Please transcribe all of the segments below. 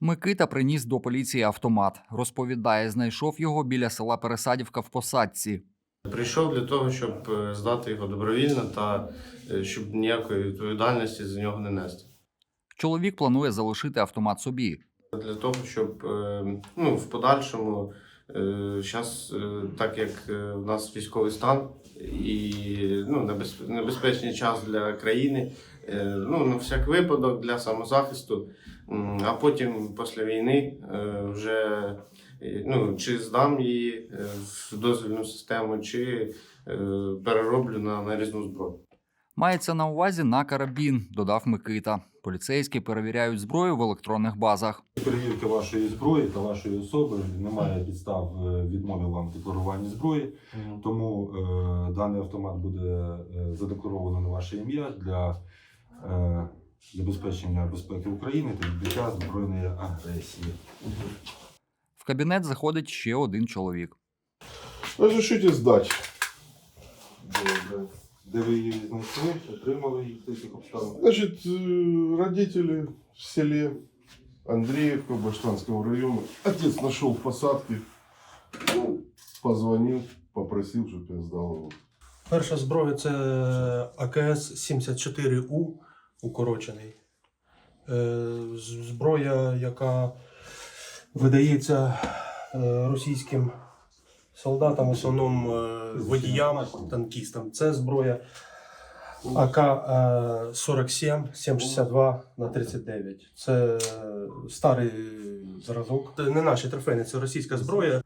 Микита приніс до поліції автомат. Розповідає, знайшов його біля села Пересадівка в посадці. Прийшов для того, щоб е, здати його добровільно та е, щоб ніякої відповідальності за нього не нести. Чоловік планує залишити автомат собі. Для того, щоб е, ну, в подальшому, зараз, так як е, в нас військовий стан і ну, небезпечний час для країни, е, ну, на всяк випадок для самозахисту, а потім після війни е, вже е, ну, чи здам її е, в дозвільну систему, чи е, перероблю на нарізну зброю. Мається на увазі на карабін, додав Микита. Поліцейські перевіряють зброю в електронних базах. Перевірки вашої зброї та вашої особи немає підстав е, відмови вам в декларуванні зброї, тому е, даний автомат буде е, задекларовано на ваше ім'я для е, забезпечення безпеки України та відбиття збройної агресії. В кабінет заходить ще один чоловік. Разрешите сдать. Де ви її знайшли, отримали її в яких обставинах? Значит, э, родители в селе Андреевка Баштанского района. Отец нашел в посадке. Ну, позвонил, попросил, чтобы я сдал его. Перша зброя це АКС-74У укорочений. Е, з- Зброя, яка видається е, російським солдатам, в основному е, водіям, танкістам. Це зброя АК-47 762 на 39. Це е, старий зразок. Це не наші трофейні, це російська зброя.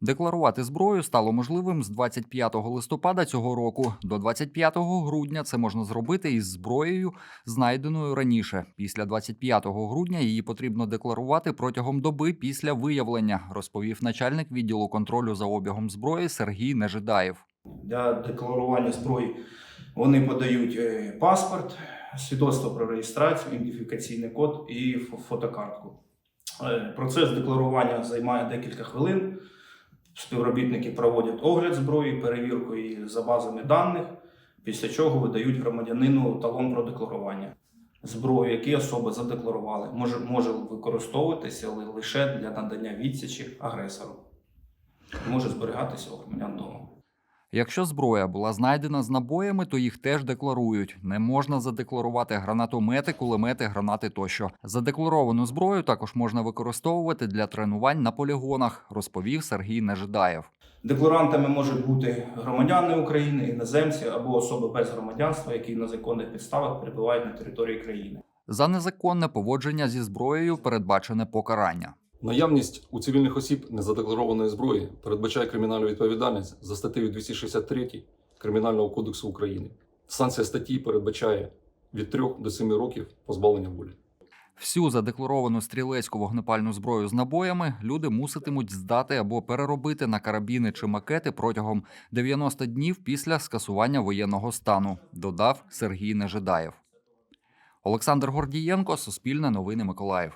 Декларувати зброю стало можливим з 25 листопада цього року. До 25 грудня це можна зробити із зброєю, знайденою раніше. Після 25 грудня її потрібно декларувати протягом доби після виявлення, розповів начальник відділу контролю за обігом зброї Сергій Нежидаєв. для декларування зброї вони подають е, паспорт, свідоцтво про реєстрацію, ідентифікаційний код і фо- фотокартку. Е, Процес декларування займає декілька хвилин. Співробітники проводять огляд зброї, перевірку її за базами даних, після чого видають громадянину талон про декларування. Зброю, які особи задекларували, може, може використовуватися лише для надання відсічі агресору. Може зберігатися у громадян вдома. Якщо зброя була знайдена з набоями, то їх теж декларують. Не можна задекларувати гранатомети, кулемети, гранати тощо. Задекларовану зброю також можна використовувати для тренувань на полігонах, розповів Сергій Нежидаєв. Декларантами можуть бути громадяни України, іноземці або особи без громадянства, які на законних підставах перебувають на території країни. За незаконне поводження зі зброєю передбачене покарання. Наявність у цивільних осіб незадекларованої зброї передбачає кримінальну відповідальність за статтею 263 Кримінального кодексу України. Санкція статті передбачає від 3 до 7 років позбавлення волі. Всю задекларовану стрілецьку вогнепальну зброю з набоями люди муситимуть здати або переробити на карабіни чи макети протягом 90 днів після скасування воєнного стану, додав Сергій Нежидаєв. Олександр Гордієнко, Суспільне новини Миколаїв.